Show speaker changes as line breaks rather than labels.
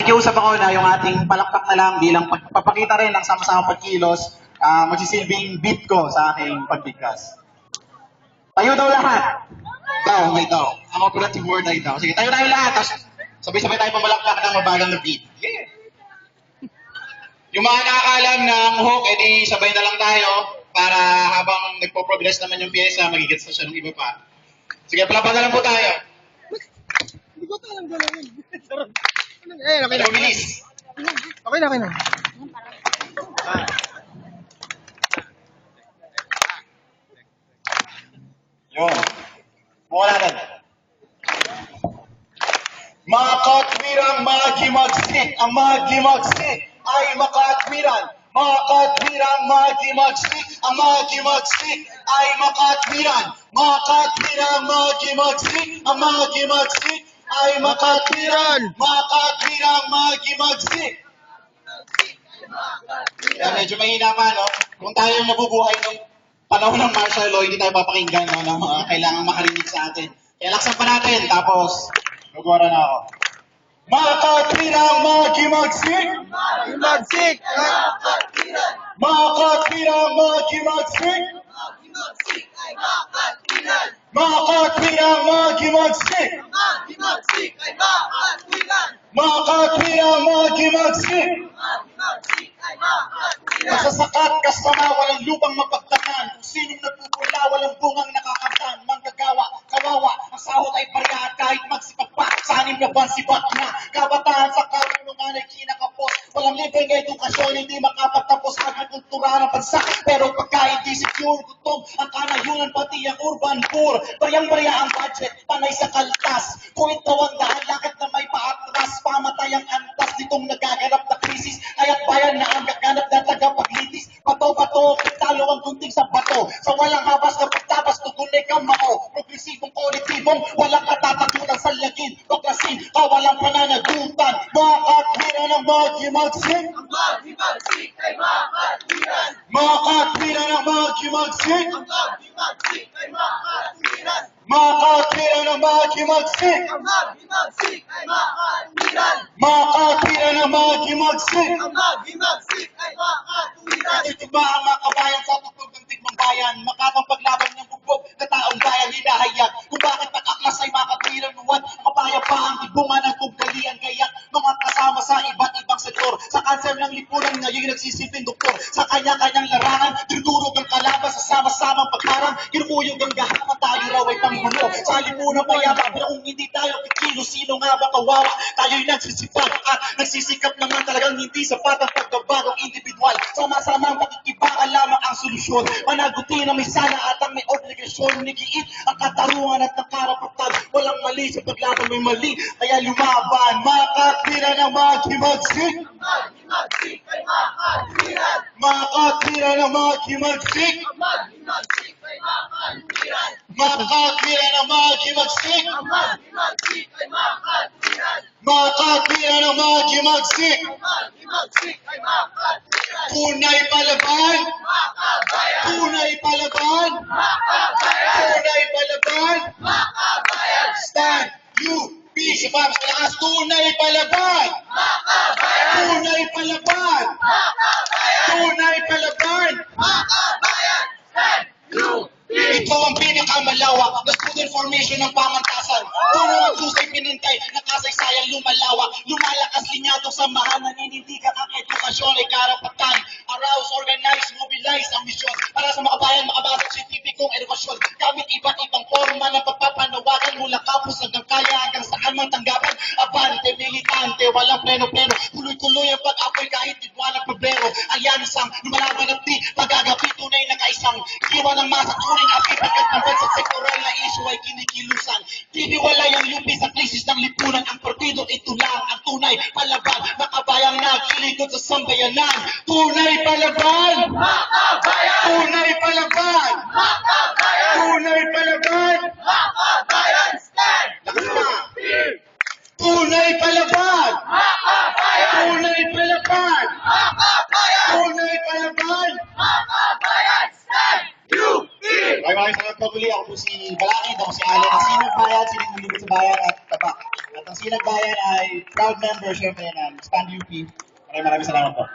Nakikiusap ako na yung ating palakpak na lang bilang pagpapakita rin ng sama-sama pagkilos, ah, magsisilbing beat ko sa aking pagbigkas. Tayo daw lahat. Ikaw, may ito. Ang operative word na ito. Sige, tayo tayo lahat. Tapos sabay-sabay tayo pamalakpak ng mabagal na beat. Yeah. Yung mga nakakalam ng hook, edi sabay na lang tayo para habang nagpo-progress naman yung pyesa, magigets na siya ng iba pa. Sige, palaban lang po tayo.
Hindi ko talang galawin. Eh, okay na. Okay na, okay na.
Yun. Buka natin. Mga katwirang mga gimagsik, ang mga gimagsik ay makatwiran. Mga katwirang mga gimagsik, ang mga gimagsik ay makatwiran. Mga katwirang mga gimagsik, ang mga gimagsik ay katwirang mga gimagsik. Yan, medyo mahina pa, no? Kung tayo yung nabubuhay ng panahon ng martial law, hindi tayo papakinggan no, ng mga kailangan makarinig sa atin. Kaya laksan pa natin, tapos, nagwara na ako. Mga katwirang mga gimagsik,
Magsik!
mga katwirang mga gimagsik, mga katwirang mga gimagsik, mga katwirang mga gimagsik, Masasakat kasama, walang lupang mapagtanan. Kung sinong nagpupula, walang bungang nakakatan. Manggagawa, kawawa, ang sahot ay pareha kahit magsipag pa. Sa anim na buwan, sibat na. Kabataan sa karunungan ay kinakapos. Walang libreng edukasyon, hindi makapagtapos agrikultura ng bansa. Pero pagka hindi secure, gutom ang kanayunan, pati ang urban poor. Bariyang-bariya ang budget, panay sa kaltas. Kung ito ang daan, lakad na may paatras. Pamatay ang antas nitong nagaganap na krisis. Kaya't bayan na ang gaganap na tagapaglitis. Bato-bato, talo ang gunting sa bato. Sa walang habas na pagtabas, tugunay kang mao. Progresibong kolektibong, walang katatakutan sa lagin. Baklasin, kawalang pananagutan. Mga katwira ng mga gimagsik. Mga katwira ng mga gimagsik. Mga katwira ng mga gimagsik. Mga katwira ng mga gimagsik. Ito ba ang mga kabayan sa tukog ng tigmang bayan? Makakapaglaban ng bubog na taong bayan hinahayag. Kung bakit nakaklas ay makatwirang nuwan, kapayapaan, tibungan kanser ng lipunan ngayon nagsisilbing doktor. Sa kanya-kanyang larangan, tinurog ang kalaban sa sama-samang pagkarang. Kinukuyog ang gahaman, tayo raw ay pangbuno. Sa lipunan mayabang, pero kung hindi tayo kikilo, sino nga ba kawawa? Tayo'y nagsisipag at nagsisikap naman talagang hindi sapat ang pagbabagong individual. Sama-sama ang pakikibangan lamang ang solusyon. Managutin ang may sana at ang may obligasyon. Nigiit ang katarungan at ang karapatan. Walang mali sa paglaban may mali. Kaya lumaban, mga katwira ng mga. Mga katwira ng mga kimagsik. Mga katwira ng mga kimagsik. Mga katwira ng mga kimagsik. Tunay palaban. Tunay palaban. Tunay palaban. Stand. You. Be. Si Pops Malakas. Tunay palaban. Tunay palaban. Tunay palaban. Ito ang pinakamalawak na student formation ng pamantasan. Puro ang susay pinintay, nakasaysayan lumalawa. Lumalakas linyadong samahan, naninindigan ang edukasyon ay karapatan. Arouse, organize, mobilize ang misyon para sa makabayan makabasa sa scientificong edukasyon. Gamit iba't ibang forma ng pagpapanawagan mula kapus hanggang kaya hanggang saan man tanggapan. Abante, militante, walang pleno-pleno. Tuloy-tuloy ang pag-apoy kahit idwa ng problema. Alyansang lumalaban at di pagagapi tunay na kaisang. Iwan ng masa turing api pagkat ng bansa sektoral na issue ay kinikilusan. Tiniwalay ang lupi sa krisis ng lipunan. Ang partido ito lang ang tunay palaban. Makabayang nakilikod sa sambayanan. Tunay palaban! Tunay palaban! Tunay palaban! Lakas pa! Tunay palaban! Tunay palaban! Tunay palaban! May maraming salamat po muli. Balakid, ako si Alan ng Sinag Bayan, sining malibot sa bayan at tabak. At ang Sinag Bayan ay proud member, syempre, ng Stand UP. Maraming maraming salamat po.